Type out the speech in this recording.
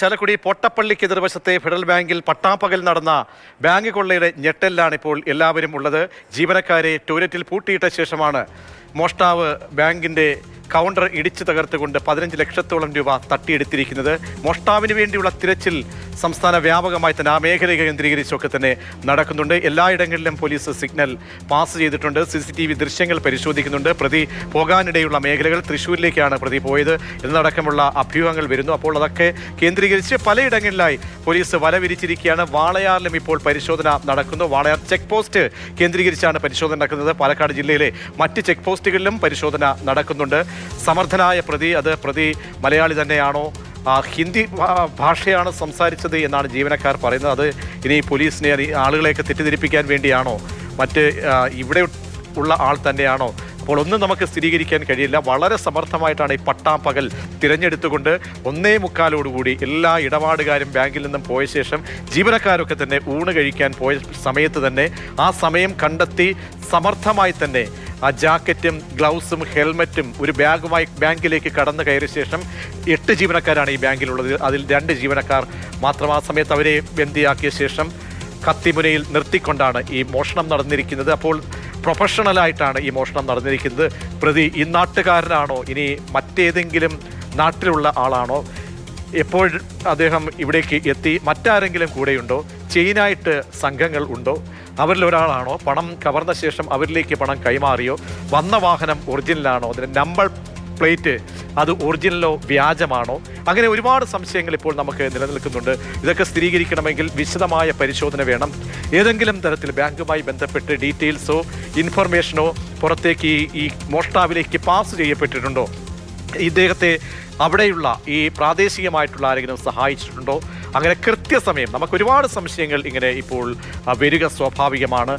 Chalakudy പൊട്ടപ്പള്ളിക്ക് എതിർവശത്തെ federal ബാങ്കിൽ പട്ടാപ്പകൽ നടന്ന ബാങ്ക് കൊള്ളയുടെ ഞെട്ടലിലാണ് ഇപ്പോൾ എല്ലാവരും ഉള്ളത്. ജീവനക്കാരെ ടോയ്ലറ്റിൽ പൂട്ടിയിട്ട ശേഷമാണ് മോഷ്ടാവ് ബാങ്കിന്റെ കൗണ്ടർ ഇടിച്ചു തകർത്തുകൊണ്ട് പതിനഞ്ച് ലക്ഷത്തോളം രൂപ തട്ടിയെടുത്തിരിക്കുന്നത്. മോഷ്ടാവിന് വേണ്ടിയുള്ള തിരച്ചിൽ സംസ്ഥാന വ്യാപകമായി തന്നെ ആ മേഖല കേന്ദ്രീകരിച്ചൊക്കെ തന്നെ നടക്കുന്നുണ്ട്. എല്ലായിടങ്ങളിലും പോലീസ് സിഗ്നൽ പാസ് ചെയ്തിട്ടുണ്ട്. സി സി ടി വി ദൃശ്യങ്ങൾ പരിശോധിക്കുന്നുണ്ട്. പ്രതി പോകാനിടയുള്ള മേഖലകൾ തൃശ്ശൂരിലേക്കാണ് പ്രതി പോയത് എന്നടക്കമുള്ള അഭ്യൂഹങ്ങൾ വരുന്നു. അപ്പോൾ അതൊക്കെ കേന്ദ്രീകരിച്ച് പലയിടങ്ങളിലായി പോലീസ് വല വിരിച്ചിരിക്കുകയാണ് വാളയാറിലും ഇപ്പോൾ പരിശോധന നടക്കുന്നു. വാളയാർ ചെക്ക് പോസ്റ്റ് കേന്ദ്രീകരിച്ചാണ് പരിശോധന നടക്കുന്നത്. പാലക്കാട് ജില്ലയിലെ മറ്റ് ചെക്ക് പോസ്റ്റുകളിലും പരിശോധന നടക്കുന്നുണ്ട്. സമർത്ഥനായ പ്രതി അത് പ്രതി മലയാളി തന്നെയാണോ? ഹിന്ദി ഭാഷയാണ് സംസാരിച്ചത് എന്നാണ് ജീവനക്കാർ പറയുന്നത്. അത് ഇനി പോലീസിനെ ആളുകളെയൊക്കെ തെറ്റിദ്ധരിപ്പിക്കാൻ വേണ്ടിയാണോ? മറ്റ് ഇവിടെ ഉള്ള ആൾ തന്നെയാണോ? അപ്പോൾ ഒന്നും നമുക്ക് സ്ഥിരീകരിക്കാൻ കഴിയില്ല. വളരെ സമർത്ഥമായിട്ടാണ് ഈ പട്ടാം പകൽ തിരഞ്ഞെടുത്തുകൊണ്ട് ഒന്നേ മുക്കാലോടുകൂടി എല്ലാ ഇടപാടുകാരും ബാങ്കിൽ നിന്നും പോയ ശേഷം ജീവനക്കാരൊക്കെ തന്നെ ഊണ് കഴിക്കാൻ പോയ സമയത്ത് തന്നെ ആ സമയം കണ്ടെത്തി സമർത്ഥമായി തന്നെ ആ ജാക്കറ്റും ഗ്ലൗസും ഹെൽമറ്റും ഒരു ബാഗുമായി ബാങ്കിലേക്ക് കടന്നു കയറിയ ശേഷം എട്ട് ജീവനക്കാരാണ് ഈ ബാങ്കിലുള്ളത്. അതിൽ രണ്ട് ജീവനക്കാർ മാത്രം ആ സമയത്ത് അവരെ ബന്ദിയാക്കിയ ശേഷം കത്തിമുനയിൽ നിർത്തിക്കൊണ്ടാണ് ഈ മോഷണം നടന്നിരിക്കുന്നത്. അപ്പോൾ പ്രൊഫഷണലായിട്ടാണ് ഈ മോഷണം നടന്നിരിക്കുന്നത്. പ്രതി ഈ നാട്ടുകാരനാണോ? ഇനി മറ്റേതെങ്കിലും നാട്ടിലുള്ള ആളാണോ? എപ്പോൾ അദ്ദേഹം ഇവിടേക്ക് എത്തി? മറ്റാരെങ്കിലും കൂടെയുണ്ടോ? ചെയിനായിട്ട് സംഘങ്ങൾ ഉണ്ടോ? അവരിൽ ഒരാളാണോ? പണം കവർന്ന ശേഷം അവരിലേക്ക് പണം കൈമാറിയോ? വന്ന വാഹനം ഒറിജിനലാണോ? അതിന്റെ നമ്പർ പ്ലേറ്റ് അത് ഒറിജിനലോ വ്യാജമാണോ? അങ്ങനെ ഒരുപാട് സംശയങ്ങൾ ഇപ്പോൾ നമുക്ക് നിലനിൽക്കുന്നുണ്ട്. ഇതൊക്കെ സ്ഥിരീകരിക്കണമെങ്കിൽ വിശദമായ പരിശോധന വേണം. ഏതെങ്കിലും തരത്തിൽ ബാങ്കുമായി ബന്ധപ്പെട്ട് ഡീറ്റെയിൽസോ ഇൻഫർമേഷനോ പുറത്തേക്ക് ഈ- മോഷ്ടാവിലേക്ക് പാസ് ചെയ്യപ്പെട്ടിട്ടുണ്ടോ? ഇദ്ദേഹത്തെ അവിടെയുള്ള ഈ പ്രാദേശികമായിട്ടുള്ള ആരെങ്കിലും സഹായിച്ചിട്ടുണ്ടോ? അങ്ങനെ കൃത്യസമയം നമുക്ക് ഒരുപാട് സംശയങ്ങൾ ഇങ്ങനെ ഇപ്പോൾ വരിക സ്വാഭാവികമാണ്.